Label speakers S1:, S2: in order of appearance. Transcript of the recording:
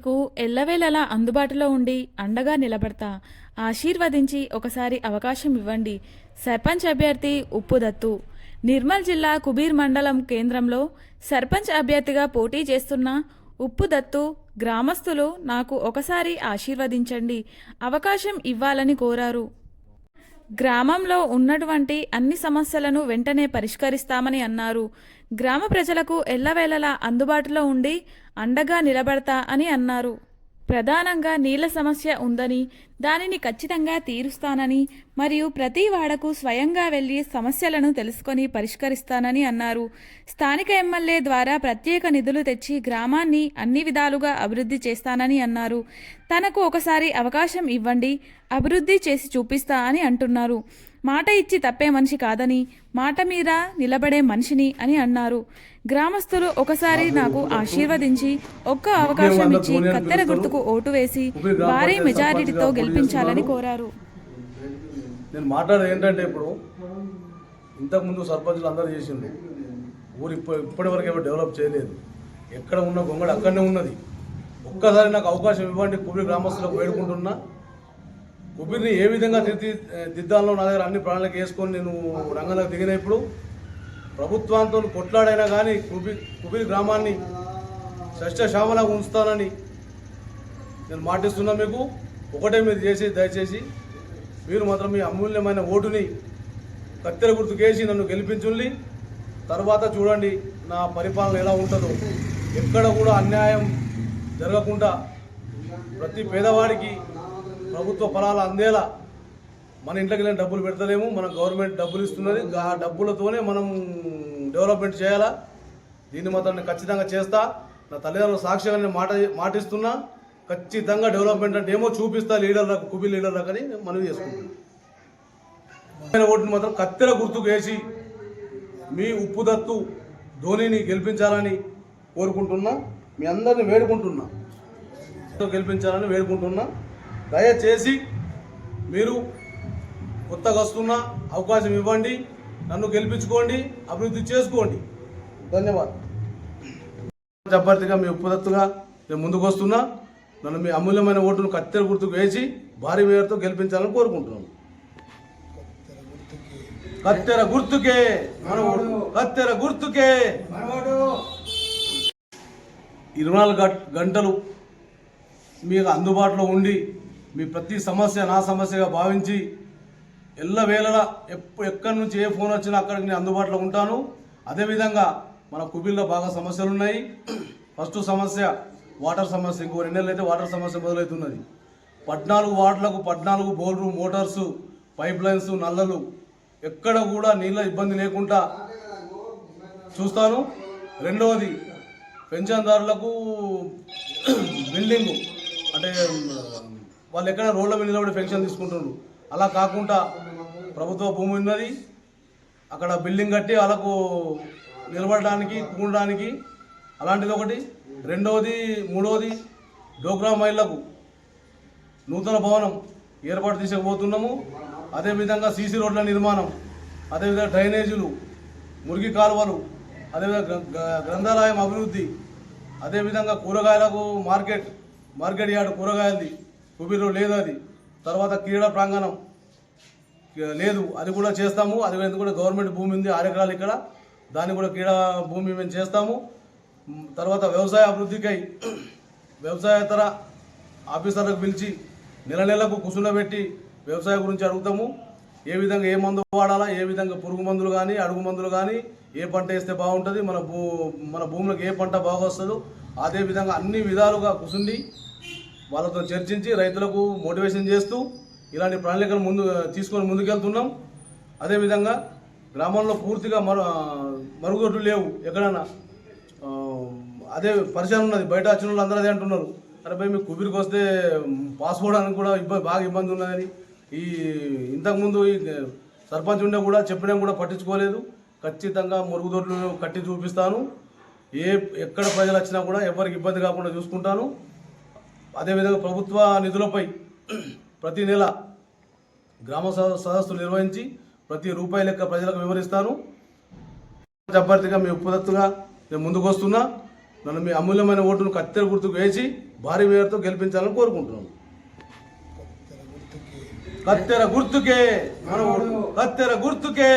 S1: మీకు ఎల్లవేళలా అందుబాటులో ఉండి అండగా నిలబడతా. ఆశీర్వదించి ఒకసారి అవకాశం ఇవ్వండి. సర్పంచ్ అభ్యర్థి ఉప్పు దత్తు. నిర్మల్ జిల్లా కుబీర్ మండలం కేంద్రంలో సర్పంచ్ అభ్యర్థిగా పోటీ చేస్తున్న ఉప్పు దత్తు గ్రామస్తులు నాకు ఒకసారి ఆశీర్వదించండి. అవకాశం ఇవ్వాలని కోరారు. గ్రామంలో ఉన్నటువంటి అన్ని సమస్యలను వెంటనే పరిష్కరిస్తామని అన్నారు. గ్రామ ప్రజలకు ఎల్లవేళలా అందుబాటులో ఉండి అండగా నిలబడతా అని అన్నారు. ప్రధానంగా నీళ్ళ సమస్య ఉందని దానిని ఖచ్చితంగా తీరుస్తానని మరియు ప్రతి వాడకు స్వయంగా వెళ్ళి సమస్యలను తెలుసుకొని పరిష్కరిస్తానని అన్నారు. స్థానిక ఎమ్మెల్యే ద్వారా ప్రత్యేక నిధులు తెచ్చి గ్రామాన్ని అన్ని విధాలుగా అభివృద్ధి చేస్తానని అన్నారు. తనకు ఒకసారి అవకాశం ఇవ్వండి అభివృద్ధి చేసి చూపిస్తా అని అంటున్నారు. మాట ఇచ్చి తప్పే మనిషి కాదని మాట మీద నిలబడే మనిషిని అని అన్నారు. గ్రామస్తులు ఒకసారి నాకు ఆశీర్వదించి ఒక్క అవకాశం ఇచ్చి కత్తెర గుర్తుకు ఓటు వేసి భారీ మెజారిటీతో గెలిపించాలని కోరారు.
S2: నేను మాట్లాడేది ఏంటంటే ఇప్పుడు ఇంతకుముందు సర్పంచులు అందరూ చేసింది ఊరు ఇప్ప ఇప్పటివరకు ఎవరు డెవలప్ చేయలేదు. ఎక్కడ ఉన్న గొంగడు అక్కడనే ఉన్నది. ఒక్కసారి నాకు అవకాశం ఇవ్వండి కుబిరి గ్రామస్తులకు వేడుకుంటున్నా. కుబిరిని ఏ విధంగా దిద్ది దిద్దాలో నా దగ్గర అన్ని ప్రణాళిక వేసుకొని నేను రంగంలోకి దిగినప్పుడు ప్రభుత్వంతో కొట్లాడైనా కానీ కుబి కుబిరి గ్రామాన్ని సస్యశ్యామలాగా ఉంచుతానని నేను మాటిస్తున్నా మీకు. ఒకటే మీరు చేసి దయచేసి మీరు మాత్రం మీ అమూల్యమైన ఓటుని కత్తెర గుర్తుకేసి నన్ను గెలిపించుల్ని. తర్వాత చూడండి నా పరిపాలన ఎలా ఉంటుందో. ఎక్కడ కూడా అన్యాయం జరగకుండా ప్రతి పేదవాడికి ప్రభుత్వ ఫలాలు అందేలా మన ఇంట్లోకి వెళ్ళిన డబ్బులు పెడతలేము మనం గవర్నమెంట్ డబ్బులు ఇస్తున్నది. ఆ డబ్బులతోనే మనం డెవలప్మెంట్ చేయాలా? దీన్ని మాత్రం నేను ఖచ్చితంగా చేస్తా. నా తల్లిదండ్రుల సాక్ష్యంగా నేను మాట మాటిస్తున్నా. ఖచ్చితంగా డెవలప్మెంట్ అంటే ఏమో చూపిస్తా లీడర్లకు కుబి లీడర్లకు అని మనవి చేసుకుంటున్నాను ఓటుని మాత్రం కత్తెర గుర్తుకు వేసి మీ ఉప్పు దత్తు ధోనిని గెలిపించాలని కోరుకుంటున్నా. మీ అందరిని వేడుకుంటున్నా. గెలిపించాలని వేడుకుంటున్నా. దయచేసి మీరు కొత్తగా వస్తున్న అవకాశం ఇవ్వండి నన్ను గెలిపించుకోండి అభివృద్ధి చేసుకోండి. ధన్యవాదాలు. అభ్యర్థిగా మీ ఉపదత్తుగా నేను ముందుకు వస్తున్నా. నన్ను మీ అమూల్యమైన ఓటును కత్తెర గుర్తుకు వేసి భారీ మేరతో గెలిపించాలని కోరుకుంటున్నాను. కత్తెర గుర్తుకే మన కత్తెర గుర్తుకే. ఇరవై నాలుగు గంట- గంటలు మీకు అందుబాటులో ఉండి మీ ప్రతి సమస్య నా సమస్యగా భావించి ఎల్లవేళలా ఎప్పు ఎక్కడి నుంచి ఏ ఫోన్ వచ్చినా అక్కడికి నేను అందుబాటులో ఉంటాను. అదేవిధంగా మన కుబిల్లో బాగా సమస్యలు ఉన్నాయి ఫస్ట్ సమస్య వాటర్ సమస్య ఇంకో రెండు నెలలు అయితే వాటర్ సమస్య మొదలవుతున్నది. పద్నాలుగు వార్డులకు పద్నాలుగు బోర్లు మోటార్సు పైప్ లైన్స్ నల్లలు ఎక్కడ కూడా నీళ్ళ ఇబ్బంది లేకుండా చూస్తాను. రెండవది పెన్షన్దారులకు బిల్డింగు అంటే వాళ్ళు ఎక్కడ రోడ్ల మీద నిలబడి పెన్షన్ తీసుకుంటున్నారు. అలా కాకుండా ప్రభుత్వ భూమి ఉన్నది. అక్కడ బిల్డింగ్ కట్టి వాళ్ళకు నిలబడడానికి కూడడానికి అలాంటిది ఒకటి. రెండవది మూడవది డోగ్రా మహిళలకు నూతన భవనం ఏర్పాటు తీసుకుపోతున్నాము. అదేవిధంగా సీసీ రోడ్ల నిర్మాణం అదేవిధంగా డ్రైనేజీలు మురికి కాలువలు అదేవిధంగా గ్రంథాలయం అభివృద్ధి అదేవిధంగా కూరగాయలకు మార్కెట్ మార్కెట్ యార్డ్ కూరగాయలది కుబీరు లేదు అది. తర్వాత క్రీడా ప్రాంగణం. లేదు. అది కూడా చేస్తాము. అది కూడా గవర్నమెంట్ భూమి ఉంది ఆరెకరాలు ఇక్కడ. దాన్ని కూడా క్రీడా భూమి మేము చేస్తాము. తర్వాత వ్యవసాయ అభివృద్ధికై వ్యవసాయేతర ఆఫీసర్లకు పిలిచి నెల నెలకు కుసునబెట్టి వ్యవసాయ గురించి అడుగుతాము. ఏ విధంగా ఏ మందు వాడాలా ఏ విధంగా పురుగు మందులు కానీ అడుగు మందులు కానీ ఏ పంట వేస్తే బాగుంటుంది మన భూ మన భూములకు ఏ పంట బాగా వస్తుందో అదేవిధంగా అన్ని విధాలుగా కుసుండి వాళ్ళతో చర్చించి రైతులకు మోటివేషన్ చేస్తూ ఇలాంటి ప్రణాళికలు ముందు తీసుకొని ముందుకెళ్తున్నాం. అదేవిధంగా గ్రామంలో పూర్తిగా మరు మరుగుదొడ్లు లేవు. ఎక్కడైనా అదే పరిచయం ఉన్నది. బయట వచ్చిన వాళ్ళు అందరూ అదే అంటున్నారు. అరే భయ్ మీకు కుబీరికి వస్తే పాస్ అవ్వడానికి కూడా ఇబ్బంది బాగా ఇబ్బంది ఉన్నదని. ఈ ఇంతకుముందు ఈ సర్పంచ్ ఉండే కూడా చెప్పినా కూడా పట్టించుకోలేదు. ఖచ్చితంగా మురుగుదొడ్లు కట్టి చూపిస్తాను. ఏ ఎక్కడ ప్రజలు వచ్చినా కూడా ఎవరికి ఇబ్బంది కాకుండా చూసుకుంటాను. అదేవిధంగా ప్రభుత్వ నిధులపై ప్రతి నెల గ్రామ సదస్సులు నిర్వహించి ప్రతి రూపాయి లెక్క ప్రజలకు వివరిస్తాను. అభ్యర్థిగా మీ ఉపదత్తుగా నేను ముందుకు వస్తున్నా. నన్ను మీ అమూల్యమైన ఓటును కత్తెర గుర్తుకు వేసి భారీ మేరతో గెలిపించాలని కోరుకుంటున్నాను. కత్తెర గుర్తుకే కత్తెర గుర్తుకే.